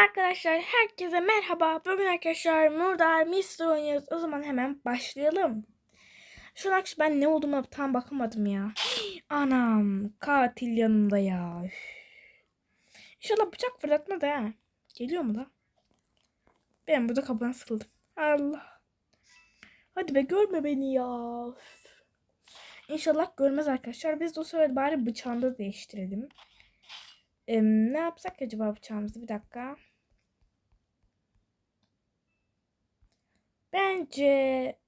Arkadaşlar herkese merhaba. Bugün arkadaşlar Murdar Mystery oynuyoruz. O zaman hemen başlayalım. Şu an ben ne olduğuma tam bakamadım ya. Anam katil yanında ya. İnşallah bıçak fırlatma da ha. Geliyor mu da? Ben burada kapıdan sıkıldım. Allah. Hadi be görme beni ya. İnşallah görmez arkadaşlar. Biz de o sırada bari bıçağını da değiştirelim. Em, ne yapsak acaba bıçağımızı? Bir dakika. Bence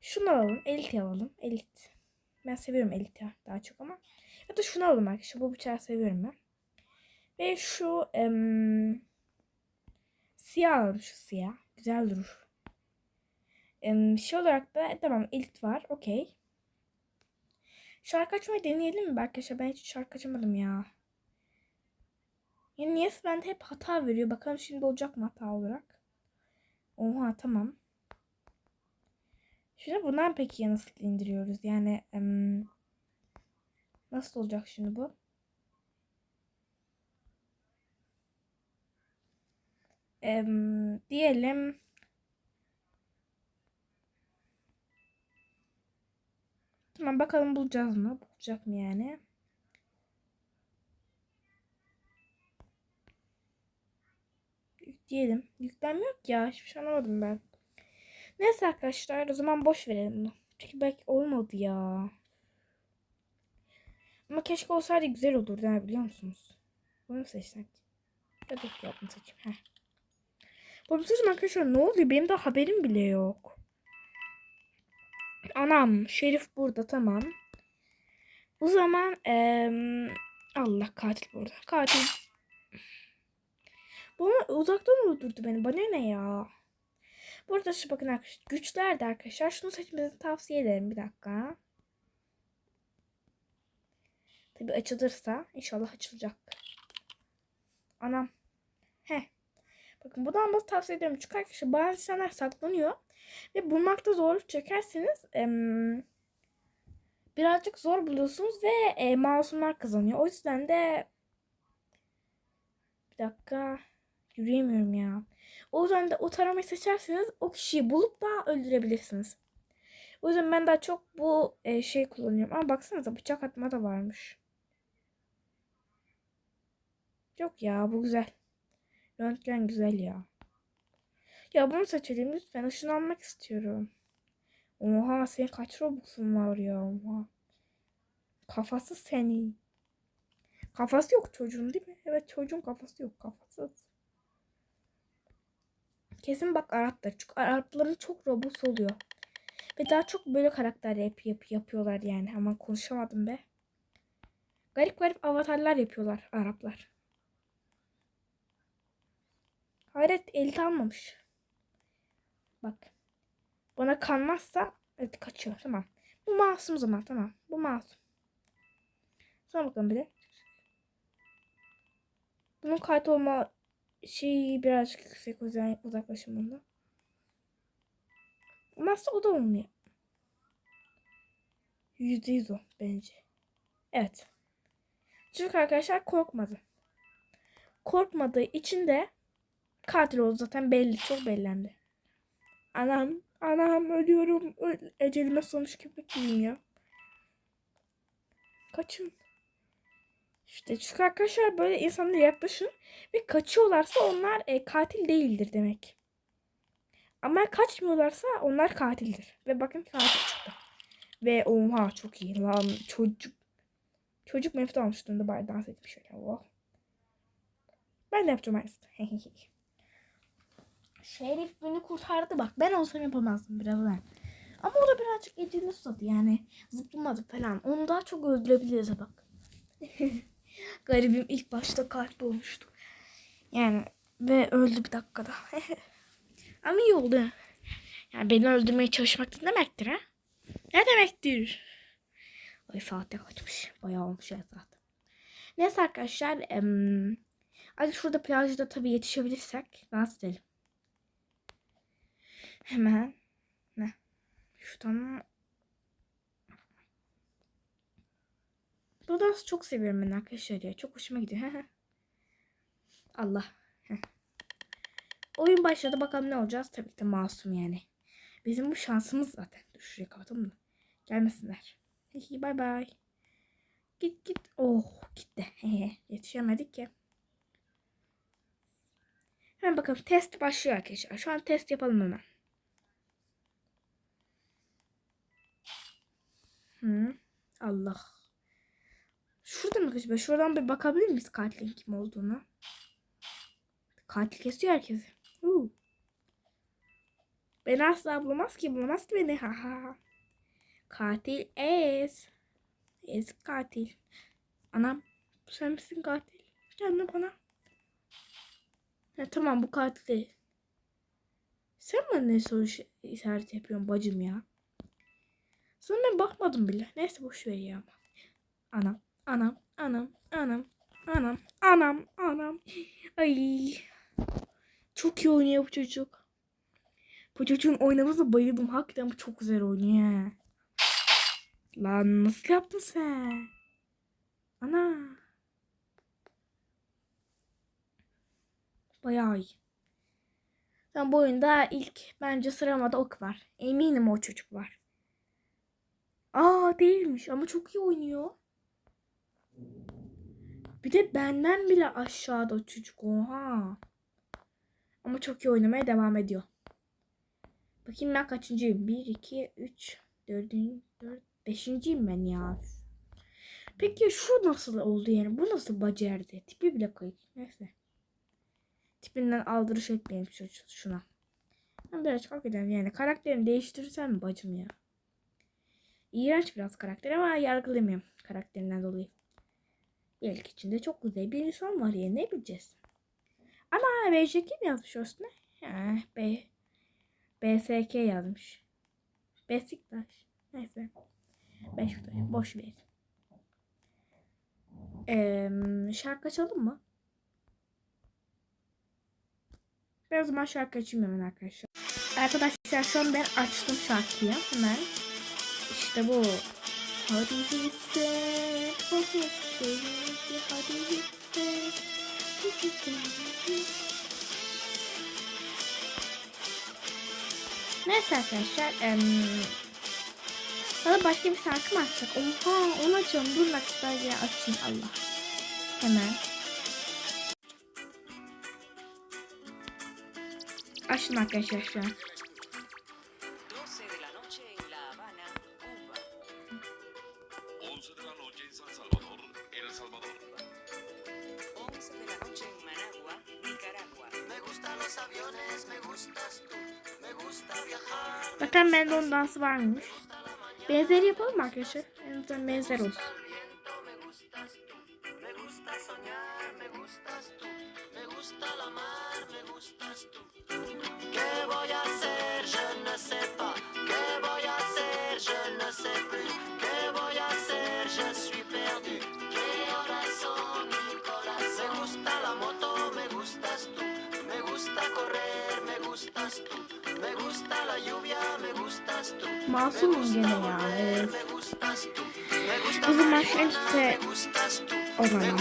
şunu alalım. Elit alalım. Elit. Ben seviyorum elit ya daha çok ama. Ya da şunu alalım arkadaşlar. Bu bıçağı seviyorum ben. Ve şu em, siyah alalım. Şu siyah. Güzel durur. Em, şey olarak da tamam elit var. Okey. Şarkı açmayı deneyelim mi arkadaşlar? Ben hiç şarkı açamadım ya. Yani niyeyse bende hep hata veriyor. Bakalım şimdi olacak mı hata olarak. Oha tamam. Şimdi bundan peki ya nasıl indiriyoruz? Yani nasıl olacak şimdi bu? Em, diyelim Tamam bakalım bulacağız mı? Bulacak mı yani? Yükleyelim. Yüklenmiyor ki ya. Hiçbir şey anlamadım ben. Neyse arkadaşlar o zaman boş verelim bunu. Çünkü belki olmadı ya. Ama keşke olsaydı güzel olurdu ha biliyor musunuz? Bunu mu seçsek? Hadi yapma seçeyim. Heh. Bu seçim arkadaşlar ne oluyor? Benim daha haberim bile yok. Anam Şerif burada tamam. O zaman eee, Allah katil burada. Katil. Bu uzaktan öldürdü beni. Bana ne ya? Burada şu bakın arkadaşlar. Güçler de arkadaşlar. Şunu seçmenizi tavsiye ederim. Bir dakika. Tabi açılırsa. inşallah açılacak. Anam. Heh. Bakın bunu almanızı tavsiye ederim. Çünkü arkadaşlar bazı insanlar saklanıyor. Ve bulmakta zorluk çekerseniz em, birazcık zor buluyorsunuz ve e, masumlar kazanıyor. O yüzden de bir dakika yürüyemiyorum ya. O yüzden de o taramayı seçerseniz o kişiyi bulup da öldürebilirsiniz. O yüzden ben daha çok bu e, şey kullanıyorum. Ama baksanıza bıçak atma da varmış. Yok ya bu güzel. Röntgen güzel ya. Ya bunu seçelim lütfen. Işınlanmak istiyorum. Oha senin kaç Robux'un var ya. Oha. Kafası senin. Kafası yok çocuğun değil mi? Evet çocuğun kafası yok. Kafası. Kesin bak Arap'tır. Çünkü Arapların çok Robux oluyor. Ve daha çok böyle karakter yap, yap, yapıyorlar yani. Ama konuşamadım be. Garip garip avatarlar yapıyorlar Araplar. Hayret elit almamış. Bak. Bana kanmazsa evet kaçıyor. Tamam. Bu masum zaman. Tamam. Bu masum. Sana bakalım bir de. Bunun kayıt olma şeyi birazcık yüksek. O yüzden uzaklaşın bundan. Olmazsa o da olmuyor. Yüzde yüz o bence. Evet. Çünkü arkadaşlar korkmadı. Korkmadığı için de katil oldu zaten belli. Çok bellendi. Anam, anam ölüyorum. Öl Ecelime sonuç köpek gibiyim ya. Kaçın. İşte çünkü arkadaşlar böyle insanlara yaklaşın ve kaçıyorlarsa onlar e, katil değildir demek. Ama kaçmıyorlarsa onlar katildir. Ve bakın katil çıktı. Ve oha çok iyi lan çocuk. Çocuk mefta almıştım da bari dans etmiş şöyle. Oh. Ben de yapacağım aynısını. Şerif beni kurtardı bak. Ben olsam yapamazdım birazdan. Ama o da birazcık elini tutadı yani. Zıplamadı falan. Onu daha çok öldürebiliriz bak. Garibim ilk başta kalp olmuştu. Yani ve öldü bir dakikada. Ama iyi oldu. Yani beni öldürmeye çalışmak ne demektir ha? Ne demektir? Ay saatte kaçmış. Bayağı olmuş ya zaten. Neyse arkadaşlar. Em, hadi şurada plajda tabii yetişebilirsek dans edelim. Hemen. Ne? Şuradan. Dansı çok seviyorum ben arkadaşlar ya. Çok hoşuma gidiyor. Allah. Oyun başladı bakalım ne olacağız. Tabii ki de masum yani. Bizim bu şansımız zaten. Dur şuraya kapatalım da. Gelmesinler. Peki bay bay. Git git. Oh gitti. Yetişemedik ki. Hemen bakalım test başlıyor arkadaşlar. Şu an test yapalım hemen. Hı. Allah. Şurada mı kız? Şuradan bir bakabilir miyiz katilin kim olduğunu? Katil kesiyor herkesi. Huu. Beni asla bulamaz ki. Bulamaz ki beni. Ha ha. Katil Ez. Ez katil. Anam. Sen misin katil? Gelme bana. Ha, tamam bu katil değil. Sen bana ne soru işareti yapıyorsun bacım ya? Sonra bakmadım bile. Neyse boş ver ya. Anam, anam, anam, anam, anam, anam, anam. Ay. Çok iyi oynuyor bu çocuk. Bu çocuğun oynamasına bayıldım. Hakikaten bu çok güzel oynuyor. Lan nasıl yaptın sen? Ana. Bayağı iyi. Ben bu oyunda ilk bence sıramada ok var. Eminim o çocuk var. Aa değilmiş ama çok iyi oynuyor. Bir de benden bile aşağıda çocuk. Oha. Ama çok iyi oynamaya devam ediyor. Bakayım ben kaçıncıyım? 1, 2, 3, 4, 4, 5.yim ben ya. Peki şu nasıl oldu yani? Bu nasıl becerdi? Tipi bile kayık. Neyse. Tipinden aldırış etmeyeyim şu, şuna. Ben birazcık hak ederim yani. Karakterini değiştirirsen mi bacım ya? İğrenç biraz karakter ama yargılamıyorum karakterinden dolayı. Belki içinde çok güzel bir insan var ya ne bileceğiz. Ana BJ kim yazmış üstüne? Ha, B. BSK yazmış. Beşiktaş. Neyse. Beşiktaş. Boş ver. Ee, şarkı açalım mı? Ben o zaman şarkı açayım hemen arkadaşlar. Arkadaşlar şu an ben açtım şarkıyı hemen. İşte bu. Hadi hisset bu hissi. Hadi hisset bu hissi. Neyse arkadaşlar. Em, bana başka bir şarkı mı açsak? Oha onu açalım. Dur dakika açayım Allah. Hemen. Açtım arkadaşlar. Bakın bende dansı var mıymış? Benzeri yapalım mı arkadaşlar? En azından benzer olsun. Je ne sais plus. ¿Qué voy a hacer? Je suis Masumum gene ya. Evet. O zaman işte o zaman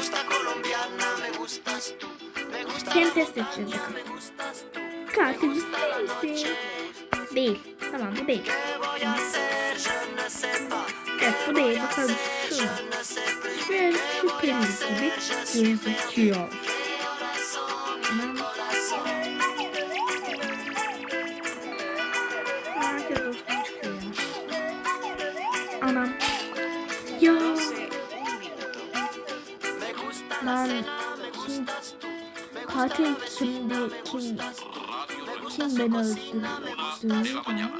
seni test edeceğiz bakalım. me gustas tú. Katil Me gusta la misin? Değil. Tamam bu değil. Evet bu değil. Bakalım plus. Böyle şüpheli gibi gözüküyor. Anam. Ya. 12, un minuto. Me gusta la Lan kim katil kimdi? Kim kim beni öldürdü? De la mañana.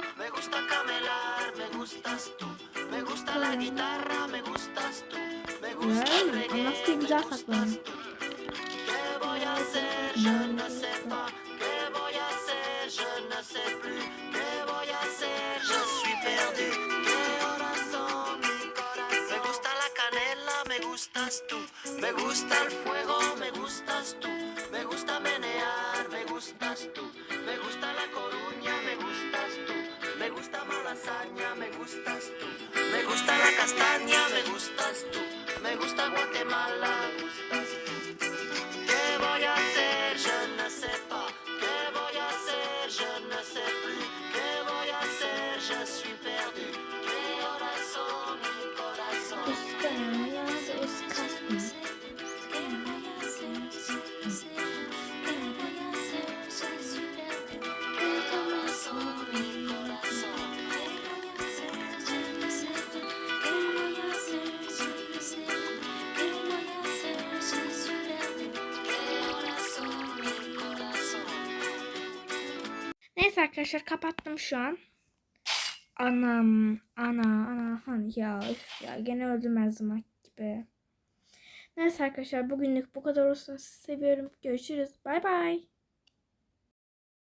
Me Me gusta el fuego, me gustas tú. Me gusta menear, me gustas tú. Me gusta la coruña, me gustas tú. Me gusta malasaña, me gustas tú. Me gusta la castaña, me gustas tú. Me gusta Guatemala, arkadaşlar kapattım şu an. Anam, ana, ana, han ya, üf ya gene öldüm her zaman gibi. Neyse arkadaşlar bugünlük bu kadar olsun. Sizi seviyorum. Görüşürüz. Bay bay.